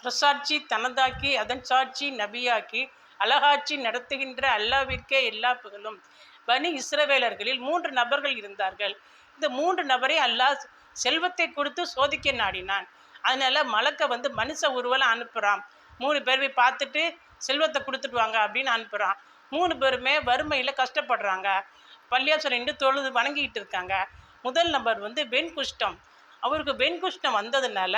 அரசாட்சி தனதாக்கி அதன் சாட்சி நபியாக்கி அழகாட்சி நடத்துகின்ற அல்லாவிற்கே எல்லா புகழும். பனி இஸ்ரவேலர்களில் மூன்று நபர்கள் இருந்தார்கள். இந்த மூன்று நபரை அல்லாஹ் செல்வத்தை கொடுத்து சோதிக்க நாடினான். அதனால மலக்க வந்து மனுஷ உருவலை அனுப்புகிறான் மூணு பேருமே பார்த்துட்டு செல்வத்தை கொடுத்துட்டு வாங்க அப்படின்னு அனுப்புகிறான் மூணு பேருமே வறுமையில் கஷ்டப்படுறாங்க. பள்ளியாசுரன்ட்டு நின்று தொழுது வணங்கிக்கிட்டு இருக்காங்க. முதல் நபர் வந்து வெண்குஷ்டம். அவருக்கு வெண்குஷ்டம் வந்ததுனால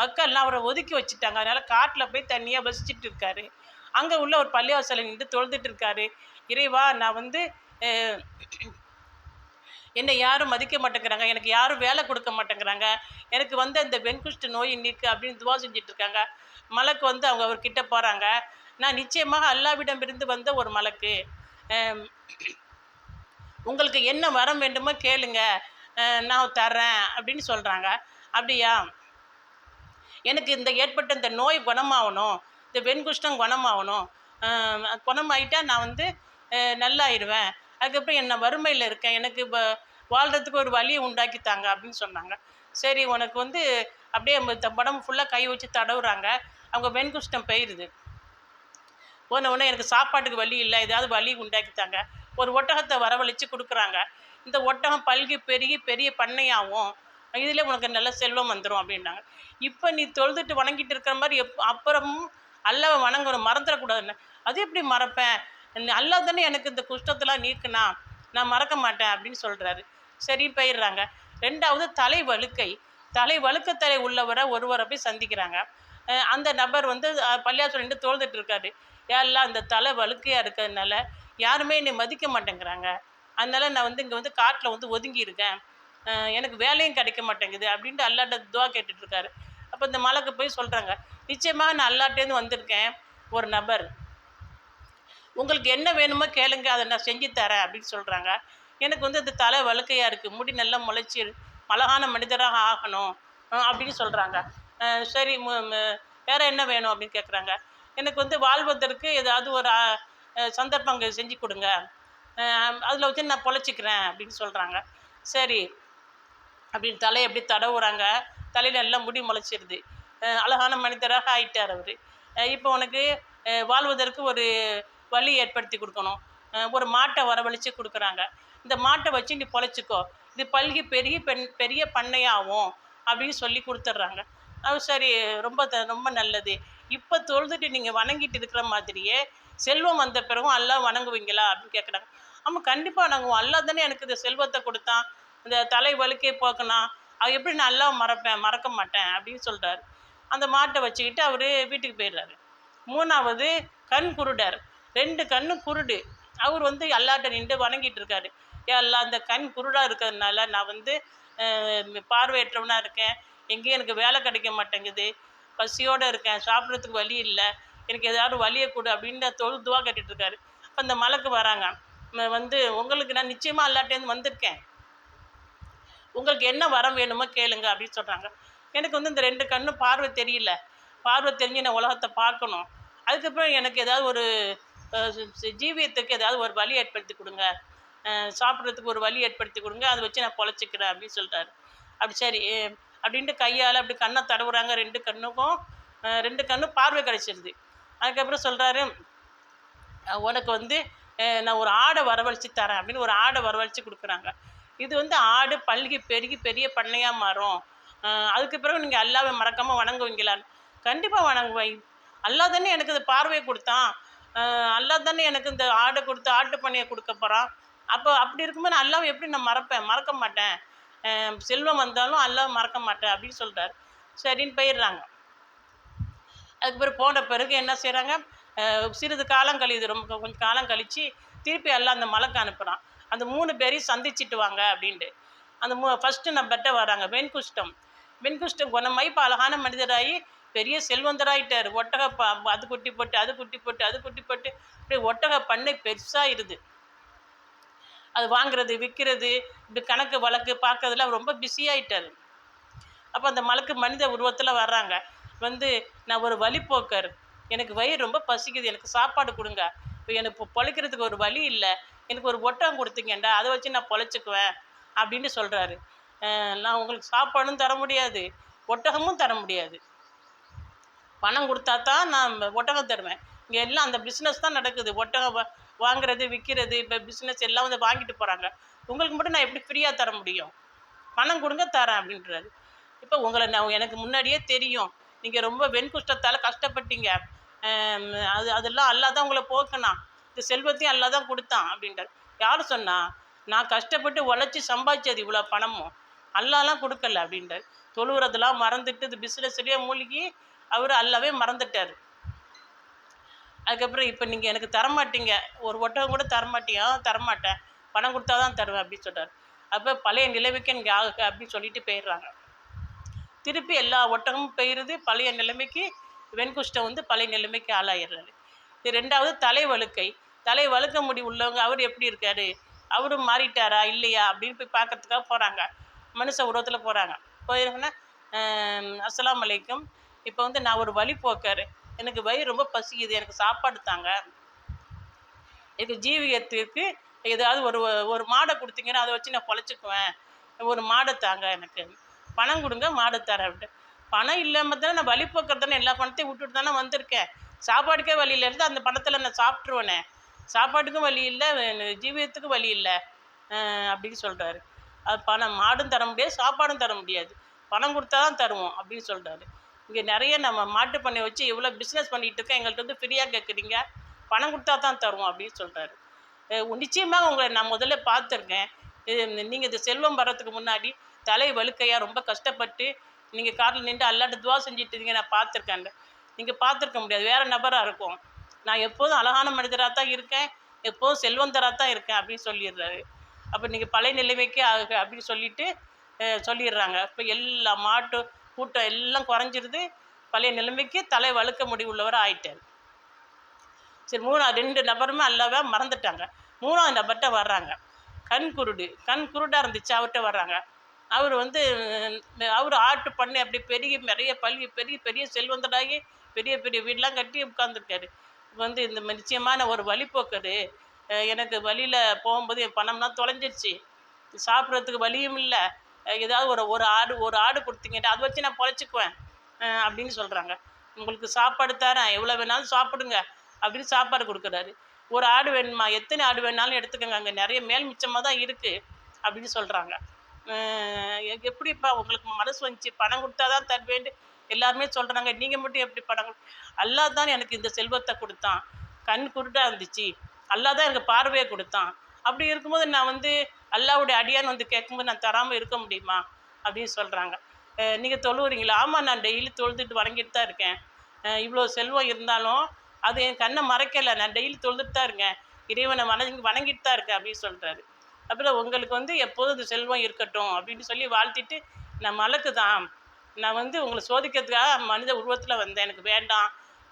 மக்கள்லாம் அவரை ஒதுக்கி வச்சுட்டாங்க. அதனால் காட்டில் போய் தனியாக வசிச்சுட்டு இருக்காரு. அங்கே உள்ள ஒரு பள்ளிவாசலை நின்று தொழுதுட்டு இருக்காரு. இறைவா நான் வந்து என்னை யாரும் மதிக்க மாட்டேங்கிறாங்க. எனக்கு யாரும் வேலை கொடுக்க மாட்டேங்கிறாங்க. எனக்கு வந்து இந்த வெண்குஷ்டு நோய் நீக்கு அப்படின்னு துவா செஞ்சுட்டு இருக்காங்க. மலக்கு வந்து அவங்க அவர்கிட்ட போகிறாங்க நான் நிச்சயமாக அல்லாவிடமிருந்து வந்த ஒரு மலக்கு. உங்களுக்கு என்ன வரம் வேண்டுமோ கேளுங்க. நான் தர்றேன் அப்படின்னு சொல்கிறாங்க அப்படியா? எனக்கு இந்த ஏற்பட்ட இந்த நோய் குணமாகணும் இந்த வெண்குஷ்டம் குணமாகணும் குணமாயிட்டா நான் வந்து நல்லாயிடுவேன் நல்லாயிருவேன். அதுக்கப்புறம் என்ன வறுமையில் இருக்கேன். எனக்கு இப்போ வாழ்கிறதுக்கு ஒரு வழியை உண்டாக்கி தாங்க அப்படின்னு சொன்னாங்க. சரி உனக்கு வந்து அப்படியே உடம்பு ஃபுல்லாக கை வச்சு தடவுறாங்க. அவங்க வெண்குஷ்டம் போயிடுது ஒன்று ஒன்று எனக்கு சாப்பாட்டுக்கு வழி இல்லை. ஏதாவது வழி உண்டாக்கித்தாங்க ஒரு ஒட்டகத்தை வரவழைச்சு கொடுக்குறாங்க. இந்த ஒட்டகம் பல்கி பெருகி பெரிய பண்ணையாகும் இதில் உனக்கு நல்ல செல்வம் வந்துடும் அப்படின்னாங்க இப்போ நீ தொழுதுட்டு வணங்கிட்டு இருக்கிற மாதிரி எப் அப்புறமும் அல்லாவை வணங்கணும் மறந்துடக்கூடாதுன்னு. அது எப்படி மறப்பேன்? அல்லா தானே எனக்கு இந்த குஷ்டத்தெல்லாம் நீக்குனா நான் மறக்க மாட்டேன் அப்படின்னு சொல்கிறாரு சரி போயிடுறாங்க. ரெண்டாவது தலை வழுக்கை. தலை வழுக்கத்தலை உள்ளவரை ஒருவரை போய் சந்திக்கிறாங்க. அந்த நபர் வந்து பள்ளியாசம் சொல்லிட்டு தோழ்ந்துட்டு இருக்காரு. யாரெல்லாம் அந்த தலை வழுக்கையாக இருக்கிறதுனால யாருமே என்னை மதிக்க மாட்டேங்கிறாங்க. அதனால நான் வந்து இங்கே வந்து காட்டில் வந்து ஒதுங்கி இருக்கேன் எனக்கு வேலையும் கிடைக்க மாட்டேங்குது அப்படின்ட்டு அல்லாட்ட துவா கேட்டுட்ருக்காரு. அப்போ இந்த மலைக்கு போய் சொல்கிறாங்க நிச்சயமாக நான் அல்லாட்டேருந்து வந்திருக்கேன் ஒரு நபர். உங்களுக்கு என்ன வேணுமோ கேளுங்க அதை நான் செஞ்சு தரேன் அப்படின்னு சொல்கிறாங்க எனக்கு வந்து அந்த தலை வழுக்கையாக இருக்குது முடி நல்லா முளைச்சி அழகான மனிதராக ஆகணும் அப்படின்னு சொல்கிறாங்க சரி மு- என்ன வேணும் அப்படின்னு கேட்குறாங்க எனக்கு வந்து வாழ்வதற்கு ஏதாவது ஒரு சந்தர்ப்பங்கள் செஞ்சு கொடுங்க. அதில் வச்சு நான் பொழைச்சிக்கிறேன் அப்படின்னு சொல்கிறாங்க சரி அப்படின்னு தலையை எப்படி தடவுறாங்க? தலையில் எல்லாம் முடி முளைச்சிருது. அழகான மனிதராக ஆயிட்டார் அவர். இப்போ உனக்கு வாழ்வதற்கு ஒரு வழி ஏற்படுத்தி கொடுக்கணும். ஒரு மாட்டை வரவழைச்சு கொடுக்குறாங்க. இந்த மாட்டை வச்சு நீ பொழைச்சிக்கோ. இது பல்கி பெரிய பெண் பெரிய பண்ணையாகும் அப்படின்னு சொல்லி கொடுத்துட்றாங்க. அது சரி ரொம்ப த- ரொம்ப நல்லது. இப்போ தொழுதுட்டு நீங்கள் வணங்கிட்டு இருக்கிற மாதிரியே செல்வம் வந்த பிறகும் எல்லாம் வணங்குவீங்களா அப்படின்னு கேட்குறாங்க ஆமாம் கண்டிப்பாக நாங்கள் அல்லா தானே எனக்கு இந்த செல்வத்தை கொடுத்தான். இந்த தலை வலுக்கே போக்கணும் அவ எப்படி நல்லா மறப்பேன் மறக்க மாட்டேன் அப்படின்னு சொல்கிறாரு அந்த மாட்டை வச்சுக்கிட்டு அவர் வீட்டுக்கு போயிடுறாரு. மூணாவது கண் குருடர். ரெண்டு கண்ணும் குருடு. அவர் வந்து அல்லாட்ட நின்று வணங்கிட்டு இருக்காரு. ஏ அந்த கண் குருடாக இருக்கிறதுனால நான் வந்து பார்வையற்றவனாக இருக்கேன். எங்கேயும் எனக்கு வேலை கிடைக்க மாட்டேங்குது. பசியோடு இருக்கேன். சாப்பிட்றதுக்கு வழி இல்லை. எனக்கு ஏதாவது வழியை கொடு அப்படின்னு தொழுதுவாக கேட்டுட்டு இருக்காரு. அப்போ அந்த மலைக்கு வராங்க. வந்து உங்களுக்கு நான் நிச்சயமாக எல்லாட்டேருந்து வந்திருக்கேன். உங்களுக்கு என்ன வரம் வேணுமோ கேளுங்க அப்படின்னு சொல்கிறாங்க எனக்கு வந்து இந்த ரெண்டு கண்ணும் பார்வை தெரியல. பார்வை தெரிஞ்சு நான் உலகத்தை பார்க்கணும். அதுக்கப்புறம் எனக்கு ஏதாவது ஒரு ஜீவியத்துக்கு ஏதாவது ஒரு வழி ஏற்படுத்தி கொடுங்க. சாப்பிட்றதுக்கு ஒரு வழி ஏற்படுத்தி கொடுங்க. அதை வச்சு நான் பொழைச்சிக்கிறேன் அப்படின்னு சொல்கிறாரு அப்படி சரி அப்படின்ட்டு கையால் அப்படி கண்ணை தடவுறாங்க ரெண்டு கண்ணுக்கும். ரெண்டு கண்ணும் பார்வை கிடைச்சிருது. அதுக்கப்புறம் சொல்கிறாரு உனக்கு வந்து நான் ஒரு ஆடை வரவழைச்சி தரேன் அப்படின்னு ஒரு ஆடை வரவழைச்சி கொடுக்குறாங்க. இது வந்து ஆடு பல்கி பெருகி பெரிய பண்ணையாக மாறும். அதுக்கு பிறகு நீங்கள் அல்லாவை மறக்காமல் வணங்குவீங்களான்னு கண்டிப்பாக வணங்குவேன். அல்லா தானே எனக்கு இந்த பார்வையை கொடுத்தான். அல்லா அல்லாஹ் தானே எனக்கு இந்த ஆடை கொடுத்து ஆட்டு பண்ணையை கொடுக்க போகிறான் அப்போ அப்படி இருக்கும்போது நான் அல்லாவை எப்படி நான் மறப்பேன்? மறக்க மாட்டேன். செல்வம் வந்தாலும் அல்லாவை மறக்க மாட்டேன் அப்படின்னு சொல்கிறாரு சரின்னு போயிடுறாங்க. அதுக்கு பிறகு போன பிறகு என்ன செய்கிறாங்க சிறிது காலம் கழியுது. ரொம்ப கொஞ்சம் காலம் கழித்து திருப்பி எல்லாம் அந்த மலைக்கு அனுப்புகிறான் அந்த மூணு பேரையும் சந்திச்சிட்டு வாங்க அப்படின்ட்டு. அந்த மூ ஃபஸ்ட்டு நம்பர்கிட்ட வராங்க. வெண்குஷ்டம். வெண்குஷ்டம் குணமாயி இப்போ அழகான மனிதராகி பெரிய செல்வந்தராயிட்டார். ஒட்டக ப அது குட்டி போட்டு அது குட்டி போட்டு அது குட்டி போட்டு அப்படியே ஒட்டக பண்ணை பெருசாகிருது அது வாங்குறது விற்கிறது இப்படி கணக்கு வழக்கு பார்க்கறதுலாம் ரொம்ப பிஸியாயிட்டார் அப்போ அந்த மலக்கு மனித உருவத்தில் வர்றாங்க. வந்து நான் ஒரு வழிப்போக்கர். எனக்கு வயிறு ரொம்ப பசிக்குது. எனக்கு சாப்பாடு கொடுங்க. இப்போ எனக்கு பொழைக்கிறதுக்கு ஒரு வழி இல்லை. எனக்கு ஒரு ஒட்டகம் கொடுத்தீங்கண்டா அதை வச்சு நான் பொழைச்சிக்குவேன் அப்படின்னு சொல்கிறாரு நான் உங்களுக்கு சாப்பாடும் தர முடியாது ஒட்டகமும் தர முடியாது. பணம் கொடுத்தா தான் நான் ஒட்டகம் தருவேன். இங்கே எல்லாம் அந்த பிஸ்னஸ் தான் நடக்குது. ஒட்டகம் வா- வாங்குறது விற்கிறது இப்போ பிஸ்னஸ் எல்லாம் வந்து வாங்கிட்டு போகிறாங்க உங்களுக்கு மட்டும் நான் எப்படி ஃப்ரீயாக தர முடியும்? பணம் கொடுங்க தரேன் அப்படின்றாரு. இப்போ உங்களை நான் எனக்கு முன்னாடியே தெரியும். நீங்கள் ரொம்ப வெண்குஷ்டத்தால் கஷ்டப்பட்டீங்க. அது அதெல்லாம் அல்லா தான் உங்களை போக்கினான் இந்த செல்வத்தையும் அல்லா தான் கொடுத்தான் அப்படின்ட்டார் யார் சொன்னா நான் கஷ்டப்பட்டு உழைச்சி சம்பாதிச்சது இவ்வளோ பணமும் அல்லாலாம் கொடுக்கல அப்படின்ட்டார் தொழுவுறதெல்லாம் மறந்துட்டு இது பிஸ்னஸ்லேயே மூழ்கி அவர் அல்லாவே மறந்துட்டார். அதுக்கப்புறம் இப்போ நீங்கள் எனக்கு தரமாட்டீங்க. ஒரு ஒட்டகம் கூட தரமாட்டியா? தரமாட்டேன். பணம் கொடுத்தா தான் தருவேன் அப்படின்னு சொல்கிறார் அப்போ பழைய நிலைமைக்கு எனக்கு ஆகுக அப்படின்னு சொல்லிட்டு போயிடுறாங்க. திருப்பி எல்லா ஒட்டகமும் போயிடுது பழைய நிலைமைக்கு வெண்குஷ்டம் வந்து பழைய நிலைமைக்கு ஆளாயிடுறாரு. இது ரெண்டாவது தலை வழுக்கை. தலை வழுக்க முடி உள்ளவங்க அவர் எப்படி இருக்காரு? அவரும் மாறிட்டாரா? இல்லையா? அப்படின்னு போய் பார்க்கறதுக்காக போகிறாங்க மனுஷ உருவத்தில் போகிறாங்க போயிருங்கன்னா அஸ்லாம் அலைக்கும். இப்போ வந்து நான் ஒரு வழி போக்காரு எனக்கு வயிறு ரொம்ப பசிக்குது. எனக்கு சாப்பாடு தாங்க. எனக்கு ஜீவியத்திற்கு ஏதாவது ஒரு ஒரு மாடை கொடுத்தீங்கன்னா அதை வச்சு நான் பொழைச்சிக்குவேன். ஒரு மாடை தாங்க எனக்கு. பணம் கொடுங்க மாடை தரேன். அப்படின்ட்டு பணம் இல்லாமல் தானே நான் வழி போக்குறது தானே எல்லா பணத்தையும் விட்டுட்டு தானே வந்திருக்கேன். சாப்பாடுக்கே வழி இல்லை. இருந்து அந்த பணத்தில் நான் சாப்பிட்ருவேனே சாப்பாட்டுக்கும் வழி இல்லை ஜீவியத்துக்கும் வழி இல்லை. அப்படின்னு சொல்கிறாரு அது பணம் மாடும் தர முடியாது சாப்பாடும் தர முடியாது. பணம் கொடுத்தா தான் தருவோம் அப்படின்னு சொல்கிறாரு இங்கே நிறைய நம்ம மாட்டு பண்ணை வச்சு இவ்வளோ பிஸ்னஸ் பண்ணிகிட்டு இருக்கோம் எங்கள்கிட்ட வந்து ஃப்ரீயாக கேட்குறீங்க பணம் கொடுத்தா தான் தருவோம் அப்படின்னு சொல்கிறாரு நிச்சயமாக உங்களை நான் முதல்ல பார்த்துருக்கேன். இது நீங்கள் இந்த செல்வம் வர்றதுக்கு முன்னாடி தலை வழுக்கையாக ரொம்ப கஷ்டப்பட்டு நீங்கள் காரில் நின்று அல்லாட்டு துவா செஞ்சுட்டு இருந்தீங்க நான் பார்த்துருக்கேன் நீங்கள் பார்த்துருக்க முடியாது. வேறு நபராக இருக்கும். நான் எப்போதும் அழகான மனிதராக தான் இருக்கேன். எப்போதும் செல்வந்தராக தான் இருக்கேன் அப்படின்னு சொல்லிடுறாரு. அப்போ நீங்கள் பழைய நிலைமைக்கே ஆகுக அப்படின்னு சொல்லிட்டு சொல்லிடுறாங்க. இப்போ எல்லா மாட்டு கூட்டம் எல்லாம் குறைஞ்சிருது. பழைய நிலைமைக்கு தலை வழுக்க முடிவுள்ளவர் ஆயிட்டார். சரி மூணாவது ரெண்டு நபருமே அல்லாவே மறந்துட்டாங்க. மூணாவது நபர்கிட்ட வர்றாங்க. கண் குருடு. கண் குருடாக இருந்துச்சு அவர்கிட்ட வர்றாங்க. அவர் வந்து அவர் ஆட்டு பண்ணி அப்படி பெரிய நிறைய பள்ளி பெரிய பெரிய செல்வந்தராகி பெரிய பெரிய வீடெலாம் கட்டி உட்காந்துருக்காரு வந்து இந்த நிச்சயமான ஒரு வழிபோக்கர். எனக்கு வழியில் போகும்போது என் பணம்லாம் தொலைஞ்சிருச்சு. சாப்பிட்றதுக்கு வழியும் இல்லை. ஏதாவது ஒரு ஒரு ஆடு ஒரு ஆடு கொடுத்தீங்கன்னா அதை வச்சு நான் பொழைச்சிக்குவேன். அப்படின்னு சொல்கிறாங்க உங்களுக்கு சாப்பாடு தரேன். எவ்வளோ வேணாலும் சாப்பிடுங்க. அப்படின்னு சாப்பாடு கொடுக்குறாரு. ஒரு ஆடு வேணுமா? எத்தனை ஆடு வேணாலும் எடுத்துக்கோங்க. அங்கே நிறைய மேல் மிச்சமாக தான் இருக்குது அப்படின்னு சொல்கிறாங்க எப்படிப்பா உங்களுக்கு மனசு வந்துச்சு? பணம் கொடுத்தா தான் தருவேண்டு எல்லாருமே சொல்கிறாங்க நீங்கள் மட்டும் எப்படி பணம் அல்லா தான் எனக்கு இந்த செல்வத்தை கொடுத்தான். கண் குருடாக இருந்துச்சு. அல்லாஹ் தான் எனக்கு பார்வையை கொடுத்தான். அப்படி இருக்கும்போது நான் வந்து அல்லாவுடைய அடியான் வந்து கேட்கும்போது நான் தராமல் இருக்க முடியுமா? அப்படின்னு சொல்கிறாங்க நீங்கள் தொழுவுறீங்களா? ஆமாம் நான் டெய்லி தொழுதுட்டு வணங்கிட்டு தான் இருக்கேன். இவ்வளோ செல்வம் இருந்தாலும் அது என் கண்ணை மறைக்கலை. நான் டெய்லி தொழுதுட்டு தான் இருக்கேன். இறைவனை வணங்கி வணங்கிட்டு தான் இருக்கேன் அப்படின்னு சொல்கிறாரு அப்புறம் உங்களுக்கு வந்து எப்போதும் இந்த செல்வம் இருக்கட்டும் அப்படின்னு சொல்லி வாழ்த்திட்டு நான் மலக்கு தான் நான் வந்து உங்களை சோதிக்கிறதுக்காக மனித உருவத்தில் வந்தேன். எனக்கு வேண்டாம்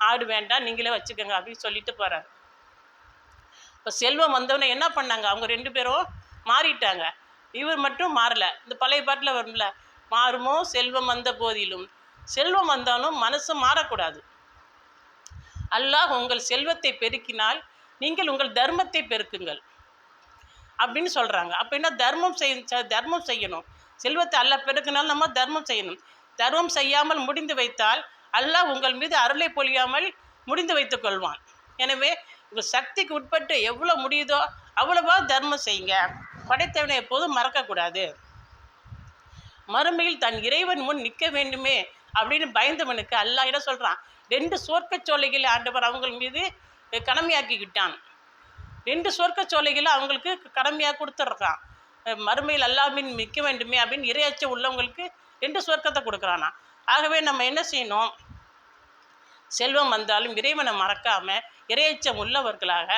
ஆடு வேண்டாம் நீங்களே வச்சுக்கோங்க அப்படின்னு சொல்லிட்டு போகிறாரு இப்போ செல்வம் வந்தவொடனே என்ன பண்ணாங்க? அவங்க ரெண்டு பேரும் மாறிட்டாங்க. இவர் மட்டும் மாறலை. இந்த பழைய பாட்டில் வரும்ல மாறுமோ செல்வம் வந்த போதிலும். செல்வம் வந்தாலும் மனசு மாறக்கூடாது. அல்லாஹ் உங்கள் செல்வத்தை பெருக்கினால் நீங்கள் உங்கள் தர்மத்தை பெருக்குங்கள். அப்படின்னு சொல்கிறாங்க அப்போ என்ன தர்மம் செய் தர்மம் செய்யணும். செல்வத்தை அல்லாஹ் பெருக்கினால் நம்ம தர்மம் செய்யணும். தர்மம் செய்யாமல் முடிந்து வைத்தால் அல்லாஹ் உங்கள் மீது அருளை பொழியாமல் முடிந்து வைத்துக் கொள்வான். எனவே உங்கள் சக்திக்கு உட்பட்டு எவ்வளோ முடியுதோ அவ்வளவா தர்மம் செய்யுங்க. படைத்தவனை எப்போதும் மறக்கக்கூடாது. மறுமையில் தன் இறைவன் முன் நிற்க வேண்டுமே அப்படின்னு பயந்தவனுக்கு அல்லாஹ் என்ன சொல்கிறான் ரெண்டு சோர்க்கச் சோலைகளை ஆண்டவர் அவங்கள் மீது கடமையாக்கிக்கிட்டான் ரெண்டு சொர்க்கச் சோலைகளை அவங்களுக்கு கடமையாக கொடுத்துட்றான். மறுமையில் அல்லாமின் மிக்க வேண்டுமே அப்படின்னு இறையச்சம் உள்ளவங்களுக்கு ரெண்டு சொர்க்கத்தை கொடுக்குறானா. ஆகவே நம்ம என்ன செய்யணும்? செல்வம் வந்தாலும் இறைவனை மறக்காமல் இறையச்சம் உள்ளவர்களாக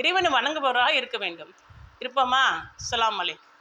இறைவனை வணங்குபவராக இருக்க வேண்டும். இருப்போமா? அஸ்ஸலாமு அலைக்கும்.